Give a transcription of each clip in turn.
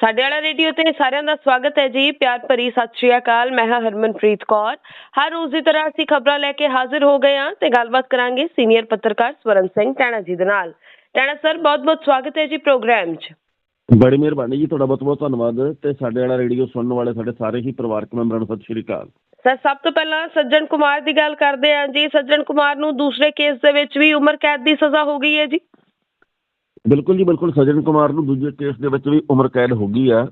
ਸਾਡੇ ਵਾਲਾ ਰੇਡੀਓ ਤੇ ਸਾਰਿਆਂ ਦਾ ਸਵਾਗਤ ਹੈ ਜੀ। ਪਿਆਰ ਭਰੀ ਸਤਿ ਸ਼੍ਰੀ ਅਕਾਲ। ਮੈਂ ਹਾਂ ਹਰਮਨਪ੍ਰੀਤ ਕੌਰ। ਹਰ ਰੋਜ਼ ਦੀ ਤਰ੍ਹਾਂ ਅਸੀਂ ਖਬਰਾਂ ਲੈ ਕੇ ਹਾਜ਼ਰ ਹੋ ਗਏ ਹਾਂ ਤੇ ਗੱਲਬਾਤ ਕਰਾਂਗੇ ਸੀਨੀਅਰ ਪੱਤਰਕਾਰ ਸਵਰਨ ਸਿੰਘ ਟੈਣਾ ਜੀ ਦੇ ਨਾਲ। ਟੈਣਾ ਸਰ ਬਹੁਤ-ਬਹੁਤ ਸਵਾਗਤ ਹੈ ਜੀ ਪ੍ਰੋਗਰਾਮ 'ਚ। ਬੜੀ ਮਿਹਰਬਾਨੀ ਜੀ ਤੁਹਾਡਾ ਬਹੁਤ ਬਹੁਤ ਧੰਨਵਾਦ ਤੇ ਸਾਡੇ ਵਾਲਾ ਰੇਡੀਓ ਸੁਣਨ ਵਾਲੇ ਸਾਡੇ ਸਾਰੇ ਹੀ ਪਰਿਵਾਰਕ ਮੈਂਬਰਾਂ ਨੂੰ ਸਤਿ ਸ਼੍ਰੀ ਅਕਾਲ। ਸਰ ਸਭ ਤੋਂ ਪਹਿਲਾਂ ਸੱਜਣ ਕੁਮਾਰ ਦੀ ਗੱਲ ਕਰਦੇ ਹਾਂ ਜੀ। ਸੱਜਣ ਕੁਮਾਰ ਨੂੰ ਦੂਸਰੇ ਕੇਸ ਦੇ ਵਿੱਚ ਵੀ ਉਮਰ ਕੈਦ ਦੀ ਸਜ਼ਾ ਹੋ ਗਈ ਹੈ ਜੀ। ਬਿਲਕੁਲ ਜੀ, ਬਿਲਕੁਲ। ਸਜਣ ਕੁਮਾਰ ਨੂੰ ਦੂਜੇ ਕੇਸ ਦੇ ਵਿੱਚ ਵੀ ਉਮਰ ਕੈਦ ਹੋ ਗਈ ਆ।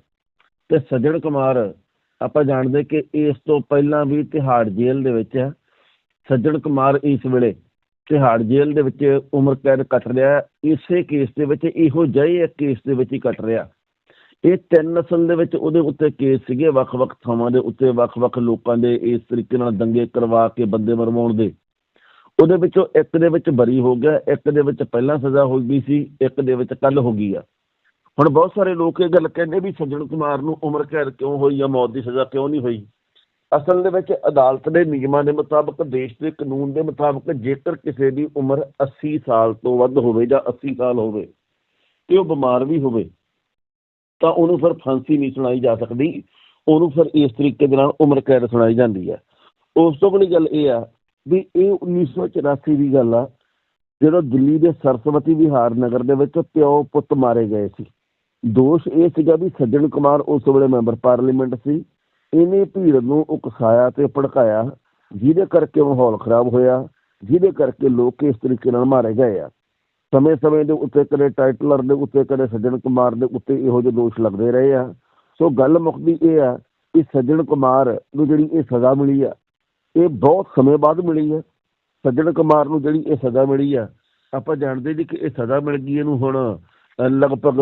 ਤੇ ਸਜਣ ਕੁਮਾਰ, ਆਪਾਂ ਜਾਣਦੇ ਕਿ ਇਸ ਤੋਂ ਪਹਿਲਾਂ ਵੀ ਤਿਹਾੜ ਜੇਲ੍ਹ ਦੇ ਵਿੱਚ ਆ। ਸੱਜਣ ਕੁਮਾਰ ਇਸ ਵੇਲੇ ਤਿਹਾੜ ਜੇਲ੍ਹ ਦੇ ਵਿੱਚ ਉਮਰ ਕੈਦ ਕੱਟ ਰਿਹਾ ਇਸੇ ਕੇਸ ਦੇ ਵਿੱਚ ਇਹੋ ਜਿਹੇ ਇੱਕ ਕੇਸ ਦੇ ਵਿੱਚ ਹੀ ਕੱਟ ਰਿਹਾ। ਇਹ ਤਿੰਨ ਅਸਲ ਦੇ ਵਿੱਚ ਉਹਦੇ ਉੱਤੇ ਕੇਸ ਸੀਗੇ ਵੱਖ-ਵੱਖ ਥਾਵਾਂ ਦੇ ਉੱਤੇ, ਵੱਖ-ਵੱਖ ਲੋਕਾਂ ਦੇ ਇਸ ਤਰੀਕੇ ਨਾਲ ਦੰਗੇ ਕਰਵਾ ਕੇ, ਬੰਦੇ ਮਰਵਾਉਣ ਦੇ। ਉਹਦੇ ਵਿੱਚੋਂ ਇੱਕ ਦੇ ਵਿੱਚ ਬਰੀ ਹੋ ਗਿਆ, ਇੱਕ ਦੇ ਵਿੱਚ ਪਹਿਲਾਂ ਸਜ਼ਾ ਹੋ ਗਈ ਸੀ, ਇੱਕ ਦੇ ਵਿੱਚ ਕੱਲ ਹੋ ਗਈ ਆ। ਹੁਣ ਬਹੁਤ ਸਾਰੇ ਲੋਕ ਇਹ ਗੱਲ ਕਹਿੰਦੇ ਵੀ ਸੱਜਣ ਕੁਮਾਰ ਨੂੰ ਉਮਰ ਕੈਦ ਕਿਉਂ ਹੋਈ ਜਾਂ ਮੌਤ ਦੀ ਸਜ਼ਾ ਕਿਉਂ ਨਹੀਂ ਹੋਈ? ਅਸਲ ਦੇ ਵਿੱਚ ਅਦਾਲਤ ਦੇ ਨਿਯਮਾਂ ਦੇ ਮੁਤਾਬਕ ਦੇਸ਼ ਦੇ ਕਾਨੂੰਨ ਦੇ ਮੁਤਾਬਕ ਜੇਕਰ ਕਿਸੇ ਦੀ ਉਮਰ 80 ਸਾਲ ਤੋਂ ਵੱਧ ਹੋਵੇ ਜਾਂ 80 ਸਾਲ ਹੋਵੇ ਤੇ ਉਹ ਬਿਮਾਰ ਵੀ ਹੋਵੇ, ਤਾਂ ਉਹਨੂੰ ਫਿਰ ਫਾਂਸੀ ਨਹੀਂ ਸੁਣਾਈ ਜਾ ਸਕਦੀ। ਉਹਨੂੰ ਫਿਰ ਇਸ ਤਰੀਕੇ ਦੇ ਨਾਲ ਉਮਰ ਕੈਦ ਸੁਣਾਈ ਜਾਂਦੀ ਹੈ ਉਸ ਤੋਂ ਬੜੀ ਗੱਲ ਇਹ ਆ ਵੀ ਇਹ 1984 ਦੀ ਗੱਲ ਆ, ਜਦੋਂ ਦਿੱਲੀ ਦੇ ਸਰਸਵਤੀ ਵਿਹਾਰ ਨਗਰ ਦੇ ਵਿੱਚ ਪਿਓ ਪੁੱਤ ਮਾਰੇ ਗਏ ਸੀ। ਦੋਸ਼ ਇਹ ਸੀਗਾ ਵੀ ਸੱਜਣ ਕੁਮਾਰ ਉਸ ਵੇਲੇ ਮੈਂਬਰ ਪਾਰਲੀਮੈਂਟ ਸੀ। ਇਹਨੇ ਭੀੜ ਨੂੰ ਉਕਸਾਇਆ ਤੇ ਭੜਕਾਇਆ, ਜਿਹਦੇ ਕਰਕੇ ਮਾਹੌਲ ਖਰਾਬ ਹੋਇਆ, ਜਿਹਦੇ ਕਰਕੇ ਲੋਕ ਇਸ ਤਰੀਕੇ ਨਾਲ ਮਾਰੇ ਗਏ ਆ। ਸਮੇਂ ਸਮੇਂ ਦੇ ਉੱਤੇ ਕਦੇ ਟਾਈਟਲਰ ਦੇ ਉੱਤੇ, ਕਦੇ ਸੱਜਣ ਕੁਮਾਰ ਦੇ ਉੱਤੇ ਇਹੋ ਜਿਹੇ ਦੋਸ਼ ਲੱਗਦੇ ਰਹੇ ਆ। ਸੋ ਗੱਲ ਮੁੱਕਦੀ ਇਹ ਆ ਕਿ ਸੱਜਣ ਕੁਮਾਰ ਨੂੰ ਜਿਹੜੀ ਇਹ ਸਜ਼ਾ ਮਿਲੀ ਆ ਇਹ ਬਹੁਤ ਸਮੇਂ ਬਾਅਦ ਮਿਲੀ ਹੈ। ਸੱਜਣ ਕੁਮਾਰ ਨੂੰ ਜਿਹੜੀ ਇਹ ਸਜ਼ਾ ਮਿਲੀ ਆ ਆਪਾਂ ਜਾਣਦੇ ਜੀ ਕਿ ਇਹ ਸਜ਼ਾ ਮਿਲ ਗਈ ਇਹਨੂੰ ਹੁਣ ਲਗਭਗ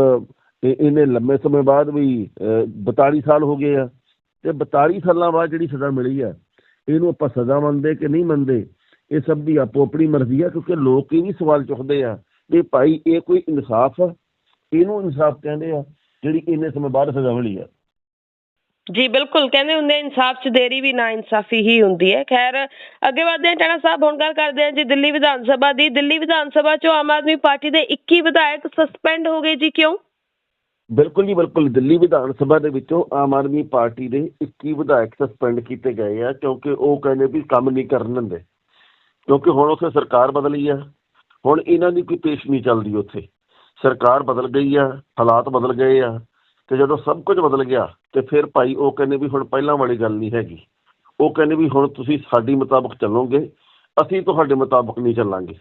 ਇਹ- ਇਹਨੇ ਲੰਮੇ ਸਮੇਂ ਬਾਅਦ ਵੀ ਅ, 42 ਸਾਲ ਹੋ ਗਏ ਆ। ਤੇ 42 ਸਾਲਾਂ ਬਾਅਦ ਜਿਹੜੀ ਸਜ਼ਾ ਮਿਲੀ ਆ ਇਹਨੂੰ ਆਪਾਂ ਸਜ਼ਾ ਮੰਨਦੇ ਕਿ ਨਹੀਂ ਮੰਨਦੇ ਇਹ ਸਭ ਦੀ ਆਪੋ ਆਪਣੀ ਮਰਜ਼ੀ ਆ ਕਿਉਂਕਿ ਲੋਕ ਇਹ ਵੀ ਸਵਾਲ ਚੁੱਕਦੇ ਆ ਵੀ ਭਾਈ ਇਹ ਕੋਈ ਇਨਸਾਫ ਆ? ਇਹਨੂੰ ਇਨਸਾਫ ਕਹਿੰਦੇ ਆ ਜਿਹੜੀ ਇੰਨੇ ਸਮੇਂ ਬਾਅਦ ਸਜ਼ਾ ਮਿਲੀ ਆ। ਜੀ, ਬਿਲਕੁਲ। ਕਹਿੰਦੇ ਹੁੰਦੇ ਇਨਸਾਫ 'ਚ ਦੇਰੀ ਵੀ ਨਾ ਇਨਸਾਫੀ ਹੀ ਹੁੰਦੀ ਹੈ। ਖੈਰ, ਅੱਗੇ ਵਧਦੇ ਹਾਂ, ਟੈਣਾ ਸਾਹਿਬ, ਹੁਣ ਗੱਲ ਕਰਦੇ ਹਾਂ ਜੀ ਦਿੱਲੀ ਵਿਧਾਨ ਸਭਾ ਦੀ। ਦਿੱਲੀ ਵਿਧਾਨ ਸਭਾ 'ਚੋਂ ਆਮ ਆਦਮੀ ਪਾਰਟੀ ਦੇ 21 ਵਿਧਾਇਕ ਸਸਪੈਂਡ ਹੋ ਗਏ ਜੀ, ਕਿਉਂ? ਬਿਲਕੁਲ ਜੀ, ਬਿਲਕੁਲ। ਦਿੱਲੀ ਵਿਧਾਨ ਸਭਾ ਦੇ ਵਿੱਚੋਂ ਆਮ ਆਦਮੀ ਪਾਰਟੀ ਦੇ 21 ਵਿਧਾਇਕ ਸਸਪੈਂਡ ਕੀਤੇ ਗਏ ਆ, ਕਿਉਂਕਿ ਉਹ ਕਹਿੰਦੇ ਵੀ ਕੰਮ ਨਹੀਂ ਕਰਨ ਦਿੰਦੇ। ਕਿਉਂਕਿ ਹੁਣ ਉੱਥੇ ਸਰਕਾਰ ਬਦਲੀ ਆ। ਹੁਣ ਇਹਨਾਂ ਦੀ ਕੋਈ ਪੇਸ਼ ਨਹੀਂ ਚੱਲਦੀ ਉੱਥੇ। ਸਰਕਾਰ ਬਦਲ ਗਈ ਆ, ਹਾਲਾਤ ਬਦਲ ਗਏ ਆ, ਤੇ ਜਦੋਂ ਸਭ ਕੁਝ ਬਦਲ ਗਿਆ ਤੇ ਫਿਰ ਭਾਈ ਉਹ ਕਹਿੰਦੇ ਵੀ ਹੁਣ ਪਹਿਲਾਂ ਵਾਲੀ ਗੱਲ ਨਹੀਂ ਹੈਗੀ। ਉਹ ਕਹਿੰਦੇ ਵੀ ਹੁਣ ਤੁਸੀਂ ਸਾਡੀ ਮੁਤਾਬਕ ਚੱਲੋਗੇ, ਅਸੀਂ ਤੁਹਾਡੇ ਮੁਤਾਬਕ ਨਹੀਂ ਚੱਲਾਂਗੇ।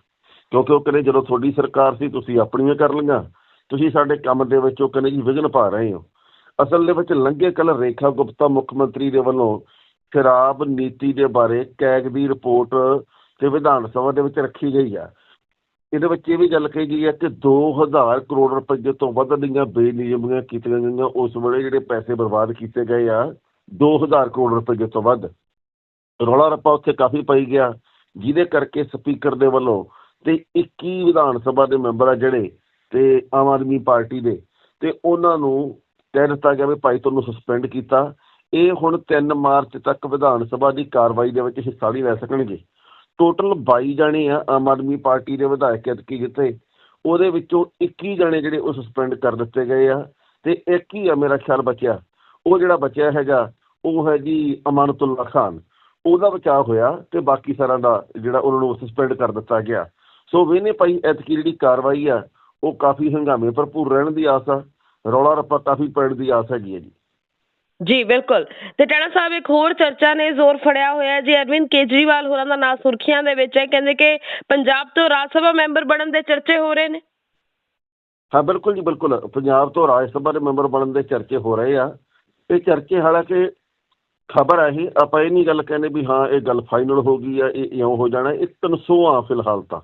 ਕਿਉਂਕਿ ਉਹ ਕਹਿੰਦੇ ਜਦੋਂ ਤੁਹਾਡੀ ਸਰਕਾਰ ਸੀ, ਤੁਸੀਂ ਆਪਣੀਆਂ ਕਰ ਲਈਆਂ। ਤੁਸੀਂ ਸਾਡੇ ਕੰਮ ਦੇ ਵਿੱਚ ਉਹ ਕਹਿੰਦੇ ਜੀ ਵਿਘਨ ਪਾ ਰਹੇ ਹੋ। ਅਸਲ ਦੇ ਵਿੱਚ ਲੰਘੇ ਕੱਲ ਰੇਖਾ ਗੁਪਤਾ ਮੁੱਖ ਮੰਤਰੀ ਦੇ ਵੱਲੋਂ ਸ਼ਰਾਬ ਨੀਤੀ ਦੇ ਬਾਰੇ ਕੈਗ ਦੀ ਰਿਪੋਰਟ ਤੇ ਵਿਧਾਨ ਸਭਾ ਦੇ ਵਿੱਚ ਰੱਖੀ ਗਈ ਆ। ਇਹਦੇ ਵਿੱਚ ਇਹ ਵੀ ਗੱਲ ਕਹੀ ਗਈ ਹੈ ਕਿ 2000 ਕਰੋੜ ਰੁਪਏ ਤੋਂ ਵੱਧ ਦੀਆਂ ਬੇਨਿਯਮੀਆਂ ਕੀਤੀਆਂ ਗਈਆਂ, ਉਸ ਵੇਲੇ ਜਿਹੜੇ ਪੈਸੇ ਬਰਬਾਦ ਕੀਤੇ ਗਏ ਆ 2000 ਕਰੋੜ ਰੁਪਏ ਤੋਂ ਵੱਧ। ਰੌਲਾ ਰੱਪਾ ਉੱਥੇ ਕਾਫੀ ਪਈ ਗਿਆ, ਜਿਹਦੇ ਕਰਕੇ ਸਪੀਕਰ ਦੇ ਵੱਲੋਂ ਤੇ 21 ਵਿਧਾਨ ਸਭਾ ਦੇ ਮੈਂਬਰ ਆ ਜਿਹੜੇ, ਤੇ ਆਮ ਆਦਮੀ ਪਾਰਟੀ ਦੇ, ਤੇ ਉਹਨਾਂ ਨੂੰ ਕਹਿ ਦਿੱਤਾ ਗਿਆ ਵੀ ਭਾਈ ਤੁਹਾਨੂੰ ਸਸਪੈਂਡ ਕੀਤਾ। ਇਹ ਹੁਣ 3 ਮਾਰਚ ਤੱਕ ਵਿਧਾਨ ਸਭਾ ਦੀ ਕਾਰਵਾਈ ਦੇ ਵਿੱਚ ਹਿੱਸਾ ਨਹੀਂ ਲੈ ਸਕਣਗੇ। ਟੋਟਲ 22 ਜਾਣੇ ਆ ਆਮ ਆਦਮੀ ਪਾਰਟੀ ਦੇ ਵਿਧਾਇਕ ਐਤਕੀ ਜਿੱਤੇ ਉਹਦੇ ਵਿੱਚੋਂ 21 ਜਣੇ ਜਿਹੜੇ ਉਹ ਸਸਪੈਂਡ ਕਰ ਦਿੱਤੇ ਗਏ ਆ ਤੇ ਇੱਕ ਹੀ ਆ ਮੇਰਾ ਖਿਆਲ ਬਚਿਆ, ਉਹ ਜਿਹੜਾ ਬਚਿਆ ਹੈਗਾ, ਉਹ ਹੈ ਜੀ ਅਮਾਨਤੁੱਲਾ ਖਾਨ, ਉਹਦਾ ਬਚਾਅ ਹੋਇਆ ਤੇ ਬਾਕੀ ਸਾਰਿਆਂ ਦਾ ਜਿਹੜਾ ਉਹਨਾਂ ਨੂੰ ਸਸਪੈਂਡ ਕਰ ਦਿੱਤਾ ਗਿਆ। ਸੋ ਵੇਨੇ ਭਾਈ ਐਤਕੀ ਜਿਹੜੀ ਕਾਰਵਾਈ ਆ, ਉਹ ਕਾਫੀ ਹੰਗਾਮੇ ਭਰਪੂਰ ਰਹਿਣ ਦੀ ਆਸ ਆ, ਰੌਲਾ ਰੱਪਾ ਕਾਫੀ ਪੈਣ ਦੀ ਆਸ ਹੈਗੀ ਹੈ ਜੀ। ਜੀ, ਬਿਲਕੁਲ। ਤੇ ਟੈਣਾ ਸਾਹਿਬ, ਇੱਕ ਹੋਰ ਚਰਚਾ ਨੇ ਜ਼ੋਰ ਫੜਿਆ ਹੋਇਆ ਜੀ, ਅਰਵਿੰਦ ਕੇਜਰੀਵਾਲ ਹੋਰਾਂ ਦਾ ਨਾਂ ਸੁਰਖੀਆਂ ਦੇ ਵਿੱਚ ਹੈ। ਕਹਿੰਦੇ ਕਿ ਪੰਜਾਬ ਤੋਂ ਰਾਜ ਸਭਾ ਮੈਂਬਰ ਬਣਨ ਦੇ ਚਰਚੇ ਹੋ ਰਹੇ ਨੇ। ਹਾਂ, ਬਿਲਕੁਲ ਜੀ, ਬਿਲਕੁਲ। ਪੰਜਾਬ ਤੋਂ ਰਾਜ ਸਭਾ ਦੇ ਮੈਂਬਰ ਬਣਨ ਦੇ ਚਰਚੇ ਹੋ ਰਹੇ ਆ। ਇਹ ਚਰਚੇ ਹਾਲਾਂਕਿ ਖਬਰ ਆ ਆਪਾਂ ਇਹ ਨਹੀਂ ਗੱਲ ਕਹਿੰਦੇ ਵੀ ਹਾਂ, ਇਹ ਗੱਲ ਫਾਈਨਲ ਹੋ ਗਈ ਆ, ਇਹ ਇਉਂ ਹੋ ਜਾਣਾ। ਇਹ ਕਨਸੋਆਂ ਫਿਲਹਾਲ ਤਾਂ।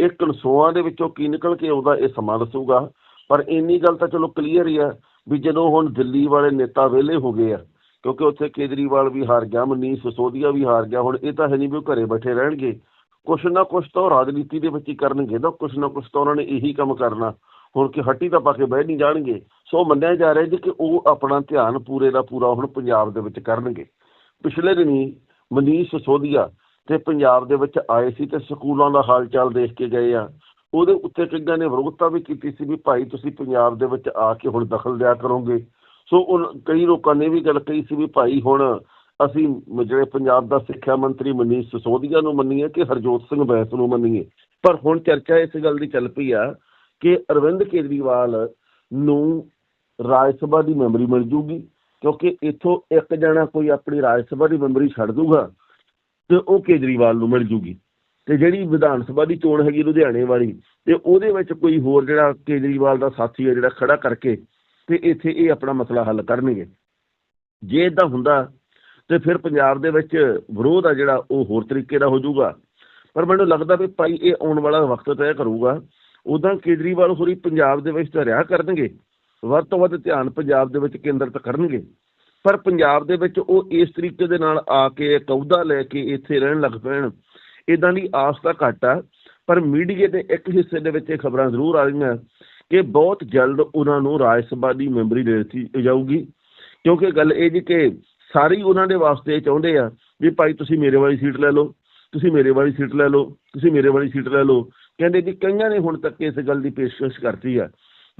ਇਹ ਕਨਸੋਆਂ ਦੇ ਵਿੱਚੋਂ ਕੀ ਨਿਕਲ ਕੇ ਆਉਂਦਾ, ਇਹ ਸਮਾਂ ਦੱਸੂਗਾ। ਪਰ ਇੰਨੀ ਗੱਲ ਤਾਂ ਚਲੋ ਕਲੀਅਰ ਹੀ ਆ ਵੀ ਜਦੋਂ ਹੁਣ ਦਿੱਲੀ ਵਾਲੇ ਨੇਤਾ ਵਿਹਲੇ ਹੋ ਗਏ ਆ, ਕਿਉਂਕਿ ਉੱਥੇ ਕੇਜਰੀਵਾਲ ਵੀ ਹਾਰ ਗਿਆ, ਮਨੀਸ਼ ਸਿਸੋਦੀਆ ਵੀ ਹਾਰ ਗਿਆ, ਹੁਣ ਇਹ ਤਾਂ ਹੈ ਨਹੀਂ ਵੀ ਉਹ ਘਰੇ ਬੈਠੇ ਰਹਿਣਗੇ। ਕੁਛ ਨਾ ਕੁਛ ਤਾਂ ਉਹ ਰਾਜਨੀਤੀ ਦੇ ਵਿੱਚ ਹੀ ਕਰਨਗੇ ਨਾ, ਕੁਛ ਨਾ ਕੁਛ ਤਾਂ ਉਹਨਾਂ ਨੇ ਇਹੀ ਕੰਮ ਕਰਨਾ। ਹੁਣ ਕਿ ਹੱਟੀ ਤਾਂ ਪਾ ਕੇ ਬਹਿ ਨਹੀਂ ਜਾਣਗੇ। ਸੋ ਮੰਨਿਆ ਜਾ ਰਿਹਾ ਜੀ ਕਿ ਉਹ ਆਪਣਾ ਧਿਆਨ ਪੂਰੇ ਦਾ ਪੂਰਾ ਹੁਣ ਪੰਜਾਬ ਦੇ ਵਿੱਚ ਕਰਨਗੇ। ਪਿਛਲੇ ਦਿਨੀ ਮਨੀਸ਼ ਸਿਸੋਦੀਆ ਤੇ ਪੰਜਾਬ ਦੇ ਵਿੱਚ ਆਏ ਸੀ ਤੇ ਸਕੂਲਾਂ ਦਾ ਹਾਲ ਚਾਲ ਦੇਖ ਕੇ ਗਏ ਆ। ਉਹਦੇ ਉੱਤੇ ਕਈਆਂ ਨੇ ਵਿਰੋਧਤਾ ਵੀ ਕੀਤੀ ਸੀ ਵੀ ਭਾਈ ਤੁਸੀਂ ਪੰਜਾਬ ਦੇ ਵਿੱਚ ਆ ਕੇ ਹੁਣ ਦਖਲ ਦਿਆ ਕਰੋਗੇ। ਸੋ ਉਹ ਕਈ ਲੋਕਾਂ ਨੇ ਵੀ ਗੱਲ ਕਹੀ ਸੀ ਵੀ ਭਾਈ ਹੁਣ ਅਸੀਂ ਜਿਹੜੇ ਪੰਜਾਬ ਦਾ ਸਿੱਖਿਆ ਮੰਤਰੀ ਮਨੀਸ਼ ਸਿਸੋਦੀਆ ਨੂੰ ਮੰਨੀਏ ਕਿ ਹਰਜੋਤ ਸਿੰਘ ਬੈਂਸ ਨੂੰ ਮੰਨੀਏ। ਪਰ ਹੁਣ ਚਰਚਾ ਇਸ ਗੱਲ ਦੀ ਚੱਲ ਪਈ ਆ ਕਿ ਅਰਵਿੰਦ ਕੇਜਰੀਵਾਲ ਨੂੰ ਰਾਜ ਸਭਾ ਦੀ ਮੈਂਬਰੀ ਮਿਲ ਜੂਗੀ, ਕਿਉਂਕਿ ਇੱਥੋਂ ਇੱਕ ਜਣਾ ਕੋਈ ਆਪਣੀ ਰਾਜ ਸਭਾ ਦੀ ਮੈਂਬਰੀ ਛੱਡ ਦੂਗਾ ਤੇ ਉਹ ਕੇਜਰੀਵਾਲ ਨੂੰ ਮਿਲ ਜੂਗੀ। ਤੇ ਜਿਹੜੀ ਵਿਧਾਨ ਸਭਾ ਦੀ ਚੋਣ ਹੈਗੀ ਲੁਧਿਆਣੇ ਵਾਲੀ, ਤੇ ਉਹਦੇ ਵਿੱਚ ਕੋਈ ਹੋਰ ਜਿਹੜਾ ਕੇਜਰੀਵਾਲ ਦਾ ਸਾਥੀ ਹੈ ਜਿਹੜਾ ਖੜਾ ਕਰਕੇ ਤੇ ਇੱਥੇ ਇਹ ਆਪਣਾ ਮਸਲਾ ਹੱਲ ਕਰਨਗੇ। ਜੇ ਇਦਾਂ ਹੁੰਦਾ, ਤੇ ਫਿਰ ਪੰਜਾਬ ਦੇ ਵਿੱਚ ਵਿਰੋਧ ਆ ਜਿਹੜਾ, ਉਹ ਹੋਰ ਤਰੀਕੇ ਦਾ ਹੋ ਜਾਊਗਾ। ਪਰ ਮੈਨੂੰ ਲੱਗਦਾ ਵੀ ਭਾਈ ਇਹ ਆਉਣ ਵਾਲਾ ਵਕਤ ਤੈਅ ਕਰੂਗਾ। ਉਦਾਂ ਕੇਜਰੀਵਾਲ ਹੋਰੀ ਪੰਜਾਬ ਦੇ ਵਿੱਚ ਤਾਂ ਰਿਹਾ ਕਰਨਗੇ। ਵੱਧ ਤੋਂ ਵੱਧ ਧਿਆਨ ਪੰਜਾਬ ਦੇ ਵਿੱਚ ਕੇਂਦਰਿਤ ਕਰਨਗੇ। ਪਰ ਪੰਜਾਬ ਦੇ ਵਿੱਚ ਉਹ ਇਸ ਤਰੀਕੇ ਦੇ ਨਾਲ ਆ ਕੇ ਇੱਕ ਅਹੁਦਾ ਲੈ ਕੇ ਇੱਥੇ ਰਹਿਣ ਲੱਗ ਪੈਣ। ਇਦਾਂ ਦੀ ਆਸ ਤਾਂ ਘੱਟ ਆ, ਪਰ ਮੀਡੀਆ ਦੇ ਇੱਕ ਹਿੱਸੇ ਦੇ ਵਿੱਚ ਇਹ ਖਬਰਾਂ ਜ਼ਰੂਰ ਆ ਰਹੀਆਂ ਕਿ ਬਹੁਤ ਜਲਦ ਉਹਨਾਂ ਨੂੰ ਰਾਜ ਸਭਾ ਦੀ ਮੈਂਬਰੀ ਦੇ ਦਿੱਤੀ ਜਾਊਗੀ। ਕਿਉਂਕਿ ਗੱਲ ਇਹ ਜੀ ਕਿ ਸਾਰੇ ਉਹਨਾਂ ਦੇ ਵਾਸਤੇ ਇਹ ਚਾਹੁੰਦੇ ਆ ਵੀ ਭਾਈ ਤੁਸੀਂ ਮੇਰੇ ਵਾਲੀ ਸੀਟ ਲੈ ਲਓ, ਤੁਸੀਂ ਮੇਰੇ ਵਾਲੀ ਸੀਟ ਲੈ ਲਓ, ਤੁਸੀਂ ਮੇਰੇ ਵਾਲੀ ਸੀਟ ਲੈ ਲਓ। ਕਹਿੰਦੇ ਜੀ ਕਈਆਂ ਨੇ ਹੁਣ ਤੱਕ ਇਸ ਗੱਲ ਦੀ ਪੇਸ਼ਕਸ਼ ਕਰਤੀ ਆ।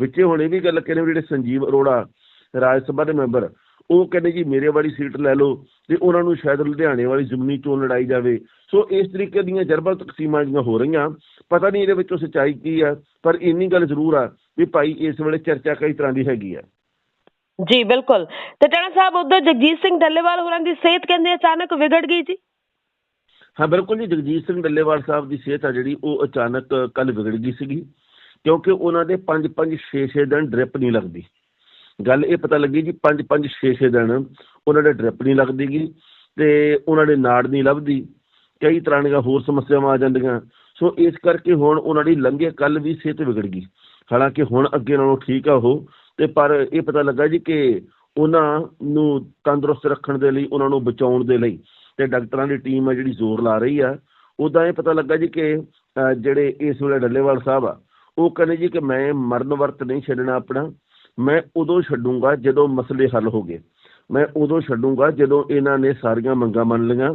ਵਿੱਚੇ ਹੁਣ ਇਹ ਵੀ ਗੱਲ ਕਹਿੰਦੇ ਵੀ ਜਿਹੜੇ ਸੰਜੀਵ ਅਰੋੜਾ ਰਾਜ ਸਭਾ ਦੇ ਮੈਂਬਰ ਉਹ ਕਹਿੰਦੇ ਜੀ ਮੇਰੇ ਵਾਲੀ ਸੀਟ ਲੈ ਲਓ ਤੇ ਉਹਨਾਂ ਨੂੰ ਸ਼ਾਇਦ ਲੁਧਿਆਣੇ ਵਾਲੀ ਜ਼ਮੀਨੀ ਚੋਣ ਲੜਾਈ ਜਾਵੇ। ਸੋ ਇਸ ਤਰੀਕੇ ਦੀਆਂ ਜਰਬਲ ਤਕਸੀਮਾਂ ਜੀਆਂ ਹੋ ਰਹੀਆਂ ਪਤਾ ਨਹੀਂ ਇਹਦੇ ਵਿੱਚੋਂ ਸੱਚਾਈ ਕੀ ਆ ਪਰ ਇੰਨੀ ਗੱਲ ਜ਼ਰੂਰ ਆ ਵੀ ਭਾਈ ਇਸ ਵੇਲੇ ਚਰਚਾ ਕਈ ਤਰ੍ਹਾਂ ਦੀ ਹੈਗੀ ਆ। ਜੀ ਬਿਲਕੁਲ। ਤੇ ਟਾਣਾ ਸਾਹਿਬ ਉਧਰ ਜਗਜੀਤ ਸਿੰਘ ਡੱਲੇਵਾਲ ਹੋਰਾਂ ਦੀ ਸਿਹਤ ਕਹਿੰਦੇ ਅਚਾਨਕ ਵਿਗੜ ਗਈ ਜੀ? ਹਾਂ ਬਿਲਕੁਲ ਜੀ ਜਗਜੀਤ ਸਿੰਘ ਡੱਲੇਵਾਲ ਸਾਹਿਬ ਦੀ ਸਿਹਤ ਆ ਜਿਹੜੀ ਉਹ ਅਚਾਨਕ ਕੱਲ ਵਿਗੜ ਗਈ ਸੀਗੀ ਕਿਉਂਕਿ ਉਹਨਾਂ ਦੇ 5-5 6-6 ਦਿਨ ਡ੍ਰਿਪ ਨਹੀਂ ਲੱਗਦੀ। ਗੱਲ ਇਹ ਪਤਾ ਲੱਗੀ ਜੀ 5-5 6-6 ਦਿਨ ਉਹਨਾਂ ਦੇ ਡ੍ਰਿਪ ਨਹੀਂ ਲੱਗਦੀ ਲੱਗਦੀਗੀ ਤੇ ਉਹਨਾਂ ਦੇ ਨਾੜ ਨਹੀਂ ਲੱਭਦੀ ਕਈ ਤਰ੍ਹਾਂ ਦੀਆਂ ਹੋਰ ਸਮੱਸਿਆਵਾਂ ਆ ਜਾਂਦੀਆਂ। ਸੋ ਇਸ ਕਰਕੇ ਹੁਣ ਉਹਨਾਂ ਦੀ ਲੰਘੇ ਕੱਲ ਵੀ ਸਿਹਤ ਵਿਗੜ ਗਈ। ਹਾਲਾਂਕਿ ਹੁਣ ਅੱਗੇ ਨਾਲੋਂ ਠੀਕ ਆ ਉਹ ਤੇ ਪਰ ਇਹ ਪਤਾ ਲੱਗਾ ਜੀ ਕਿ ਉਹਨਾਂ ਨੂੰ ਤੰਦਰੁਸਤ ਰੱਖਣ ਦੇ ਲਈ ਉਹਨਾਂ ਨੂੰ ਬਚਾਉਣ ਦੇ ਲਈ ਤੇ ਡਾਕਟਰਾਂ ਦੀ ਟੀਮ ਆ ਜਿਹੜੀ ਜ਼ੋਰ ਲਾ ਰਹੀ ਆ ਉਦਾਂ ਇਹ ਪਤਾ ਲੱਗਾ ਜੀ ਕਿ ਅਹ, ਜਿਹੜੇ ਇਸ ਵੇਲੇ ਡੱਲੇਵਾਲ ਸਾਹਿਬ ਆ ਉਹ ਕਹਿੰਦੇ ਜੀ ਕਿ ਮੈਂ ਮਰਨ ਵਰਤ ਨਹੀਂ ਛੱਡਣਾ ਆਪਣਾ। ਮੈਂ ਉਦੋਂ ਛੱਡੂੰਗਾ ਜਦੋਂ ਮਸਲੇ ਹੱਲ ਹੋ ਗਏ। ਮੈਂ ਉਦੋਂ ਛੱਡੂੰਗਾ ਜਦੋਂ ਇਹਨਾਂ ਨੇ ਸਾਰੀਆਂ ਮੰਗਾਂ ਮੰਨ ਲਈਆਂ।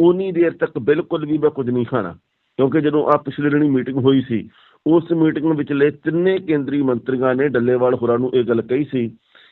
ਉਨੀ ਦੇਰ ਤੱਕ ਬਿਲਕੁਲ ਵੀ ਮੈਂ ਕੁਝ ਨਹੀਂ ਖਾਣਾ। ਕਿਉਂਕਿ ਜਦੋਂ ਆ ਪਿਛਲੇ ਦਿਨੀ ਮੀਟਿੰਗ ਹੋਈ ਸੀ, ਉਸ ਮੀਟਿੰਗ ਵਿਚਲੇ ਤਿੰਨੇ ਕੇਂਦਰੀ ਮੰਤਰੀਆਂ ਨੇ ਡੱਲੇਵਾਲ ਹੋਰਾਂ ਨੂੰ ਇਹ ਗੱਲ ਕਹੀ ਸੀ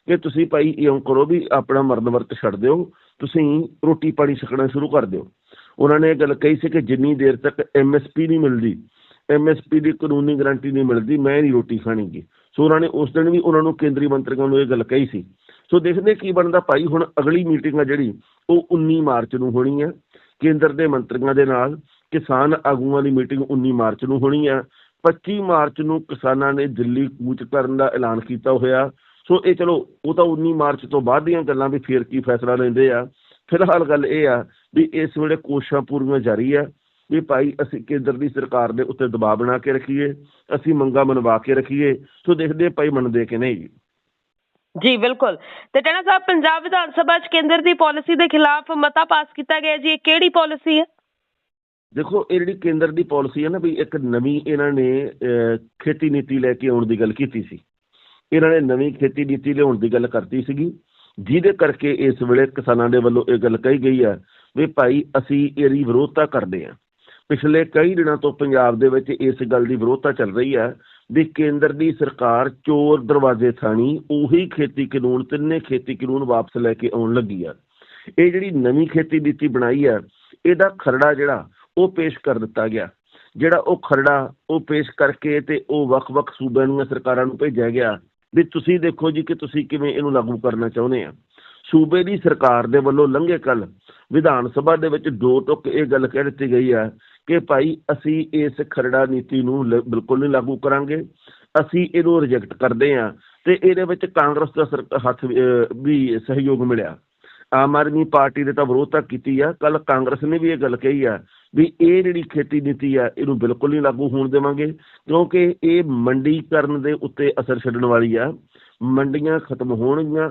ਕਿ ਤੁਸੀਂ ਭਾਈ ਇਉਂ ਕਰੋ ਵੀ ਆਪਣਾ ਮਰਨ ਵਰਤ ਛੱਡ ਦਿਓ, ਤੁਸੀਂ ਰੋਟੀ ਪਾਣੀ ਛਕਣਾ ਸ਼ੁਰੂ ਕਰ ਦਿਓ। ਉਹਨਾਂ ਨੇ ਇਹ ਗੱਲ ਕਹੀ ਸੀ ਕਿ ਜਿੰਨੀ ਦੇਰ ਤੱਕ ਐਮਐਸਪੀ ਨਹੀਂ ਮਿਲਦੀ ਐਮਐਸਪੀ ਦੀ ਕਾਨੂੰਨੀ ਗਾਰੰਟੀ ਨਹੀਂ ਮਿਲਦੀ, ਮੈਂ ਨਹੀਂ ਰੋਟੀ ਖਾਣੀਗੀ। ਸੋ ਉਹਨਾਂ ਨੇ ਉਸ ਦਿਨ ਵੀ ਉਹਨਾਂ ਨੂੰ ਕੇਂਦਰੀ ਮੰਤਰੀਆਂ ਨੂੰ ਇਹ ਗੱਲ ਕਹੀ ਸੀ। ਸੋ ਦੇਖਦੇ ਕੀ ਬਣਦਾ। ਭਾਈ, ਹੁਣ ਅਗਲੀ ਮੀਟਿੰਗ ਆ ਜਿਹੜੀ, ਉਹ 19 ਮਾਰਚ ਨੂੰ ਹੋਣੀ ਹੈ ਕੇਂਦਰ ਦੇ ਮੰਤਰੀਆਂ ਦੇ ਨਾਲ ਕਿਸਾਨ ਆਗੂਆਂ ਦੀ ਮੀਟਿੰਗ 19 ਮਾਰਚ ਨੂੰ ਹੋਣੀ ਹੈ 25 ਮਾਰਚ ਨੂੰ ਕਿਸਾਨਾਂ ਨੇ ਦਿੱਲੀ ਕੂਚ ਕਰਨ ਦਾ ਐਲਾਨ ਕੀਤਾ ਹੋਇਆ। ਸੋ ਇਹ ਚਲੋ, ਉਹ ਤਾਂ 19 ਮਾਰਚ ਤੋਂ ਬਾਅਦ ਦੀਆਂ ਗੱਲਾਂ ਵੀ ਫੇਰ ਕੀ ਫੈਸਲਾ ਲੈਂਦੇ ਆ। ਫਿਲਹਾਲ ਗੱਲ ਇਹ ਆ ਵੀ ਇਸ ਵੇਲੇ ਕੋਸ਼ਿਸ਼ਾਂ ਪੂਰੀਆਂ ਜਾਰੀ ਆ। ਵੀ ਭਾਈ ਅਸੀਂ ਕੇਂਦਰ ਦੀ ਸਰਕਾਰ ਦੇ ਉੱਤੇ ਦਬਾਅ ਬਣਾ ਕੇ ਰੱਖੀਏ ਅਸੀਂ ਮੰਗਾਂ ਮਨਵਾ ਕੇ ਰੱਖੀਏ ਸੋ ਦੇਖਦੇ ਭਾਈ ਮੰਨਦੇ ਕਿ ਨਹੀਂ ਜੀ। ਬਿਲਕੁਲ। ਤੇ ਟਾਣਾ ਸਾਹਿਬ ਪੰਜਾਬ ਵਿਧਾਨ ਸਭਾ 'ਚ ਕੇਂਦਰ ਦੀ ਪਾਲਿਸੀ ਦੇ ਖਿਲਾਫ ਮਤਾ ਪਾਸ ਕੀਤਾ ਗਿਆ ਜੀ ਇਹ ਕਿਹੜੀ ਪਾਲਿਸੀ ਹੈ? ਦੇਖੋ ਇਹ ਜਿਹੜੀ ਕੇਂਦਰ ਦੀ ਪਾਲਿਸੀ ਹੈ ਨਾ ਵੀ ਇੱਕ ਨਵੀਂ ਇਹਨਾਂ ਨੇ ਖੇਤੀ ਨੀਤੀ ਲੈ ਕੇ ਆਉਣ ਦੀ ਗੱਲ ਕੀਤੀ ਸੀ। ਇਹਨਾਂ ਨੇ ਨਵੀਂ ਖੇਤੀ ਨੀਤੀ ਲਿਆਉਣ ਦੀ ਗੱਲ ਕਰਤੀ ਸੀਗੀ ਜਿਹਦੇ ਕਰਕੇ ਇਸ ਵੇਲੇ ਕਿਸਾਨਾਂ ਦੇ ਵੱਲੋਂ ਇਹ ਗੱਲ ਕਹੀ ਗਈ ਹੈ ਵੀ ਭਾਈ ਅਸੀਂ ਇਹਦੀ ਵਿਰੋਧਤਾ ਕਰਦੇ ਹਾਂ। ਪਿਛਲੇ ਕਈ ਦਿਨਾਂ ਤੋਂ ਪੰਜਾਬ ਦੇ ਵਿੱਚ ਇਸ ਗੱਲ ਦੀ ਵਿਰੋਧਤਾ ਚੱਲ ਰਹੀ ਹੈ ਵੀ ਕੇਂਦਰ ਦੀ ਸਰਕਾਰ ਚੋਰ ਦਰਵਾਜ਼ੇ ਥਾਣੀ ਉਹੀ ਖੇਤੀ ਕਾਨੂੰਨ, ਤਿੰਨੇ ਖੇਤੀ ਕਾਨੂੰਨ ਵਾਪਸ ਲੈ ਕੇ ਆਉਣ ਲੱਗੀ ਆ। ਇਹ ਜਿਹੜੀ ਨਵੀਂ ਖੇਤੀ ਨੀਤੀ ਬਣਾਈ ਹੈ, ਇਹਦਾ ਖਰੜਾ ਜਿਹੜਾ, ਉਹ ਪੇਸ਼ ਕਰ ਦਿੱਤਾ ਗਿਆ। ਜਿਹੜਾ ਉਹ ਖਰੜਾ, ਉਹ ਪੇਸ਼ ਕਰਕੇ ਤੇ ਉਹ ਵੱਖ-ਵੱਖ ਸੂਬਿਆਂ ਦੀਆਂ ਸਰਕਾਰਾਂ ਨੂੰ ਭੇਜਿਆ ਗਿਆ ਵੀ ਤੁਸੀਂ ਦੇਖੋ ਜੀ ਕਿ ਤੁਸੀਂ ਕਿਵੇਂ ਇਹਨੂੰ ਲਾਗੂ ਕਰਨਾ ਚਾਹੁੰਦੇ ਆ। ਸੂਬੇ ਦੀ ਸਰਕਾਰ ਦੇ ਵੱਲੋਂ ਲੰਘੇ ਕੱਲ ਵਿਧਾਨ ਸਭਾ ਦੇ ਵਿੱਚ ਦੋ ਟੁਕ ਇਹ ਗੱਲ ਕਹਿ ਦਿੱਤੀ ਗਈ ਹੈ ਕਿ ਭਾਈ ਅਸੀਂ ਇਸ ਖਰੜਾ ਨੀਤੀ ਨੂੰ ਲ- ਬਿਲਕੁਲ ਨਹੀਂ ਲਾਗੂ ਕਰਾਂਗੇ। ਅਸੀਂ ਇਹਨੂੰ ਰਿਜੈਕਟ ਕਰਦੇ ਹਾਂ ਤੇ ਇਹਦੇ ਵਿੱਚ ਕਾਂਗਰਸ ਦਾ ਸਰ- ਹੱਥ ਵੀ, ਸਹਿਯੋਗ ਮਿਲਿਆ। ਆਮ ਆਦਮੀ ਪਾਰਟੀ ਦੇ ਤਾਂ ਵਿਰੋਧ ਤਾਂ ਕੀਤੀ ਆ। ਕੱਲ ਕਾਂਗਰਸ ਨੇ ਵੀ ਇਹ ਗੱਲ ਕਹੀ ਆ ਵੀ ਇਹ ਜਿਹੜੀ ਖੇਤੀ ਨੀਤੀ ਆ ਇਹਨੂੰ ਬਿਲਕੁਲ ਨਹੀਂ ਲਾਗੂ ਹੋਣ ਦੇਵਾਂਗੇ ਕਿਉਂਕਿ ਇਹ ਮੰਡੀਕਰਨ ਦੇ ਉੱਤੇ ਅਸਰ ਛੱਡਣ ਵਾਲੀ ਆ। ਮੰਡੀਆਂ ਖਤਮ ਹੋਣਗੀਆਂ